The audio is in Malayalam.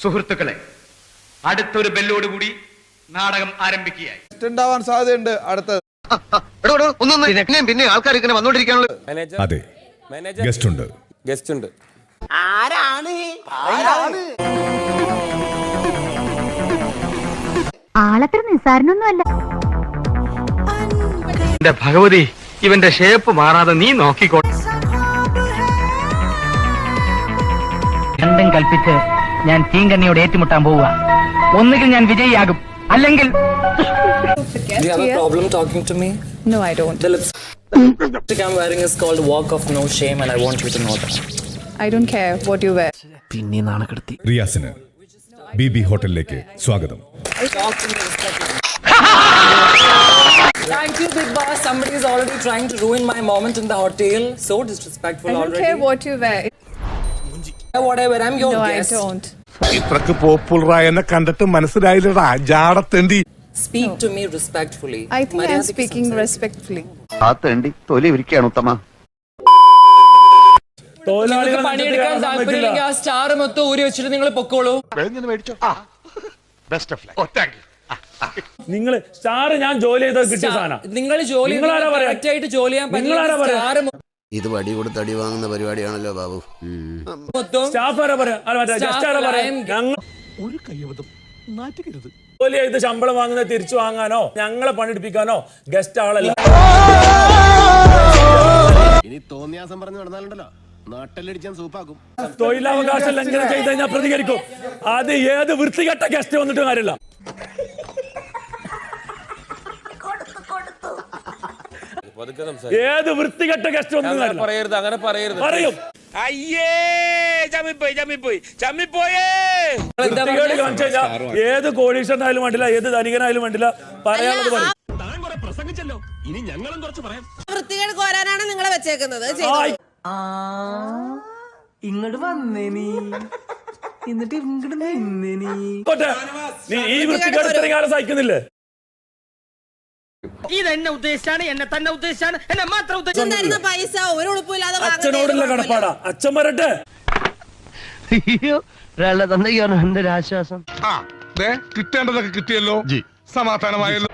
സുഹൃത്തുക്കളെ അടുത്തൊരു ബെല്ലോട് കൂടി നാടകം ആരംഭിക്കുകയായി. ഉണ്ടാവാൻ സാധ്യതയുണ്ട്. അടുത്ത ഒന്നും പിന്നെ പിന്നെ ആൾക്കാർ ഇങ്ങനെ വന്നോണ്ടിരിക്കാനുള്ള അതെ. മാനേജർ ഗസ്റ്റ് ഉണ്ട് ഗസ്റ്റ് ഉണ്ട് ആളത്ര നിസ്സാരനൊന്നുമല്ല. എന്റെ ഭഗവതി ഇവന്റെ ഷേപ്പ് മാറാതെ നീ നോക്കിക്കോട്ടെ രണ്ടും കൽപ്പിച്ച് ഞാൻ തീങ്കണ്ണിയോട് ഏറ്റുമുട്ടാൻ പോവുക ഒന്നുകിൽ ഞാൻ വിജയിയാകും അല്ലെങ്കിൽ Do you have a problem talking to me? No, I don't. The lipstick I'm wearing is called Walk of No Shame, and I want you to know that. I don't care what you wear. റിയാസിന് ബി ബി ഹോട്ടലിലേക്ക് സ്വാഗതം Talk to me respectfully. Thank you, Big Boss. Somebody is already trying to ruin my moment in the hotel. So disrespectful I don't already. care what you wear. Whatever, I'm your No, I don't. ഇത്രക്ക് കണ്ടിട്ട് മനസ്സിലായില്ലടാ. ജാടത്തേണ്ടി Speak to me respectfully. I think I'm മര്യാദയ്ക്ക് speaking സംസാരിക്ക്. respectfully. ആ തേണ്ടി തൊലി ഇരിക്കുകയാണ് ഉത്തമ. നിങ്ങൾക്ക് പണിയെടുക്കാൻ താല്പര്യമില്ലെങ്കിൽ ആ സ്റ്റാർ മൊത്തം ഊരി വെച്ചിട്ട് നിങ്ങൾ പൊക്കോളൂ. നിങ്ങൾ സ്റ്റാർ ഞാൻ ജോലി ചെയ്ത കിട്ടിയ സാധനം. നിങ്ങൾ ജോലി നിങ്ങളാരാ പറയാ? correct ആയിട്ട് ജോലി ചെയ്യാൻ നിങ്ങളാരാ പറയാ? സ്റ്റാർ ഇത് വടി കൊടുത്ത് അടി വാങ്ങുന്ന പരിപാടിയാണല്ലോ ബാബു. I am- ഞങ്ങൾ ജോലി ചെയ്ത് ശമ്പളം വാങ്ങുന്നത് തിരിച്ചു വാങ്ങാനോ? ഞങ്ങളെ പണിയെടുപ്പിക്കാനോ? ഗസ്റ്റ് ആളല്ല. ഇനി തോന്നിയാസം പറഞ്ഞു നടന്നാലുണ്ടല്ലോ. നാട്ടിലടിച്ചാൻ സൂപ്പാക്കും. തൊഴിലവകാശം ലംഘനം ചെയ്ത് കഴിഞ്ഞാൽ പ്രതികരിക്കും. അത് ഏത് വൃത്തികെട്ട ഗസ്റ്റ് വന്നിട്ടും കാര്യമില്ല പതുക്കെ സംസാരിക്കും ഏത് വൃത്തികെട്ട ഗസ്റ്റ് ഒന്നും അങ്ങനെ പറയരുത് അങ്ങനെ പറയരുത്. പറയും. അയ്യേ ചമ്മിപ്പോയി ചമ്മിപ്പോയി ചമ്മിപ്പോയേ. വൃത്തികേട് കാണിച്ചു കഴിഞ്ഞാൽ ഏത് കോടീശ്വരനായാലും വേണ്ടില്ല ഏത് ധനികനായാലും വേണ്ടില്ല പറയാനുള്ളത് പറയും. വൃത്തികേട് കോരാനാണ് നിങ്ങളെ വെച്ചേക്കുന്നത്. ആ, ഇങ്ങോട്ട് വന്നേ നീ. എന്നിട്ട് ഇങ്ങോട്ട് നിന്നേ നീ. നീ ഈ വൃത്തികേട് ഇത്രയും കാലം സഹിക്കുന്നില്ലേ? ഇതെന്നെ ഉദ്ദേശിച്ചാണ് എന്നെ തന്നെ ഉദ്ദേശിച്ചാണ് എന്നെ മാത്രം ഉദ്ദേശിച്ചാണ്. പൈസ ഒരു ഉളുപ്പില്ലാതെ അച്ഛനോടുള്ള കടപ്പാടാ. അച്ഛൻ വരട്ടെ. തന്തയ്ക്കാണ് എന്റെ ഒരു ആശ്വാസം. കിട്ടേണ്ടതൊക്കെ കിട്ടിയല്ലോ. സമാധാനമായല്ലോ.